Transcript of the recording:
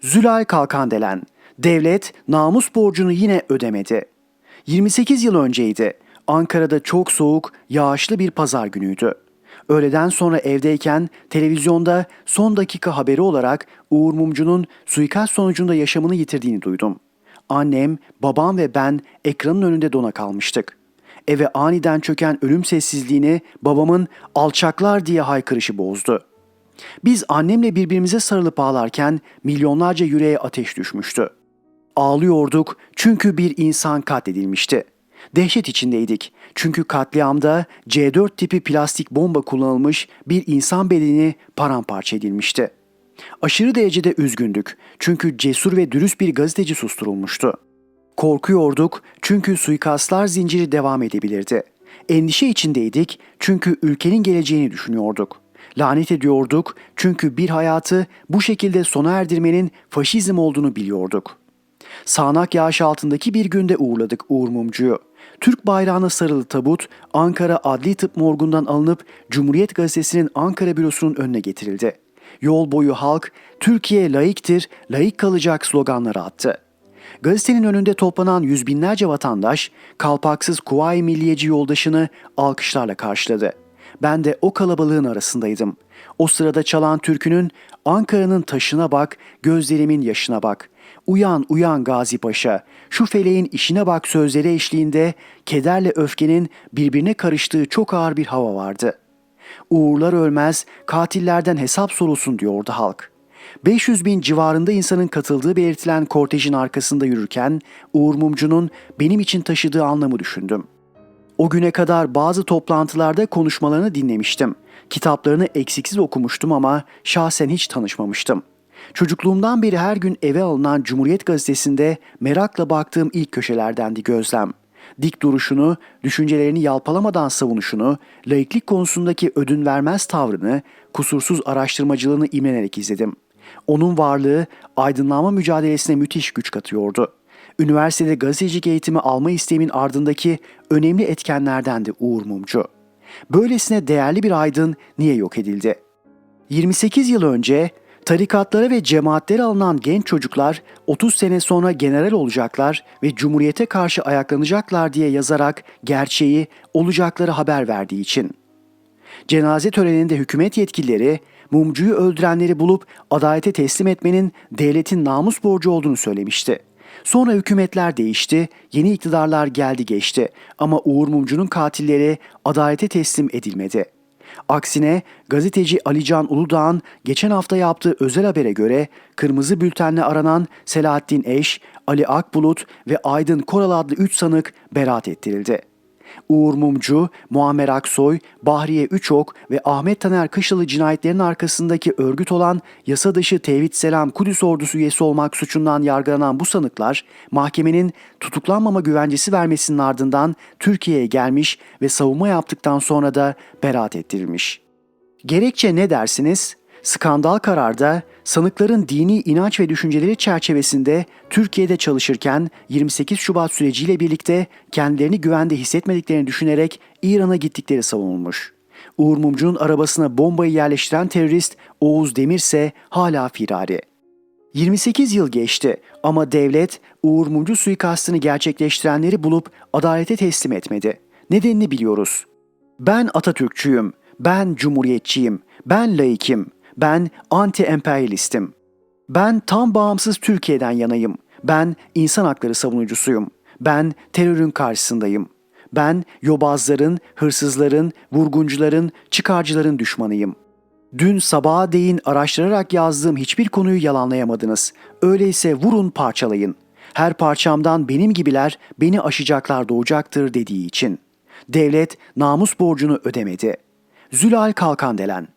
Zülal Kalkandelen, devlet namus borcunu yine ödemedi. 28 yıl önceydi. Ankara'da çok soğuk, yağışlı bir pazar günüydü. Öğleden sonra evdeyken televizyonda son dakika haberi olarak Uğur Mumcu'nun suikast sonucunda yaşamını yitirdiğini duydum. Annem, babam ve ben ekranın önünde dona kalmıştık. Eve aniden çöken ölüm sessizliğini babamın alçaklar diye haykırışı bozdu. Biz annemle birbirimize sarılıp ağlarken milyonlarca yüreğe ateş düşmüştü. Ağlıyorduk çünkü bir insan katledilmişti. Dehşet içindeydik çünkü katliamda C4 tipi plastik bomba kullanılmış bir insan bedeni paramparça edilmişti. Aşırı derecede üzgündük çünkü cesur ve dürüst bir gazeteci susturulmuştu. Korkuyorduk çünkü suikastlar zinciri devam edebilirdi. Endişe içindeydik çünkü ülkenin geleceğini düşünüyorduk. Lanet ediyorduk çünkü bir hayatı bu şekilde sona erdirmenin faşizm olduğunu biliyorduk. Sağnak yağış altındaki bir günde uğurladık Uğur Mumcu'yu. Türk bayrağına sarılı tabut Ankara Adli Tıp Morgu'ndan alınıp Cumhuriyet Gazetesi'nin Ankara bürosunun önüne getirildi. Yol boyu halk Türkiye layıktır, layık kalacak sloganları attı. Gazetenin önünde toplanan yüz binlerce vatandaş kalpaksız Kuvayi Milliyeci yoldaşını alkışlarla karşıladı. Ben de o kalabalığın arasındaydım. O sırada çalan türkünün Ankara'nın taşına bak, gözlerimin yaşına bak. Uyan uyan Gazi Paşa, şu feleğin işine bak sözleri eşliğinde kederle öfkenin birbirine karıştığı çok ağır bir hava vardı. Uğurlar ölmez, katillerden hesap sorulsun diyordu halk. 500 bin civarında insanın katıldığı belirtilen kortejin arkasında yürürken Uğur Mumcu'nun benim için taşıdığı anlamı düşündüm. O güne kadar bazı toplantılarda konuşmalarını dinlemiştim. Kitaplarını eksiksiz okumuştum ama şahsen hiç tanışmamıştım. Çocukluğumdan beri her gün eve alınan Cumhuriyet Gazetesi'nde merakla baktığım ilk köşelerdendi gözlem. Dik duruşunu, düşüncelerini yalpalamadan savunuşunu, laiklik konusundaki ödün vermez tavrını, kusursuz araştırmacılığını imrenerek izledim. Onun varlığı aydınlanma mücadelesine müthiş güç katıyordu. Üniversitede gazetecilik eğitimi alma isteğimin ardındaki önemli etkenlerdendi Uğur Mumcu. Böylesine değerli bir aydın niye yok edildi? 28 yıl önce tarikatlara ve cemaatlere alınan genç çocuklar 30 sene sonra general olacaklar ve cumhuriyete karşı ayaklanacaklar diye yazarak gerçeği, olacakları haber verdiği için. Cenaze töreninde hükümet yetkilileri mumcuyu öldürenleri bulup adalete teslim etmenin devletin namus borcu olduğunu söylemişti. Sonra hükümetler değişti, yeni iktidarlar geldi geçti ama Uğur Mumcu'nun katilleri adalete teslim edilmedi. Aksine gazeteci Alican Uludağ'ın geçen hafta yaptığı özel habere göre kırmızı bültenle aranan Selahattin Eş, Ali Akbulut ve Aydın Koral adlı 3 sanık beraat ettirildi. Uğur Mumcu, Muammer Aksoy, Bahriye Üçok ve Ahmet Taner Kışlalı cinayetlerin arkasındaki örgüt olan yasa dışı Tevhid Selam Kudüs ordusu üyesi olmak suçundan yargılanan bu sanıklar mahkemenin tutuklanmama güvencesi vermesinin ardından Türkiye'ye gelmiş ve savunma yaptıktan sonra da beraat ettirilmiş. Gerekçe ne dersiniz? Skandal kararda sanıkların dini inanç ve düşünceleri çerçevesinde Türkiye'de çalışırken 28 Şubat süreciyle birlikte kendilerini güvende hissetmediklerini düşünerek İran'a gittikleri savunulmuş. Uğur Mumcu'nun arabasına bombayı yerleştiren terörist Oğuz Demir ise hala firari. 28 yıl geçti ama devlet Uğur Mumcu suikastını gerçekleştirenleri bulup adalete teslim etmedi. Nedenini biliyoruz. Ben Atatürkçüyüm, ben Cumhuriyetçiyim, ben laikim, ben anti-emperyalistim. Ben tam bağımsız Türkiye'den yanayım. Ben insan hakları savunucusuyum. Ben terörün karşısındayım. Ben yobazların, hırsızların, vurguncuların, çıkarcıların düşmanıyım. Dün sabaha değin araştırarak yazdığım hiçbir konuyu yalanlayamadınız. Öyleyse vurun parçalayın. Her parçamdan benim gibiler beni aşacaklar doğacaktır dediği için. Devlet namus borcunu ödemedi. Zülal Kalkandelen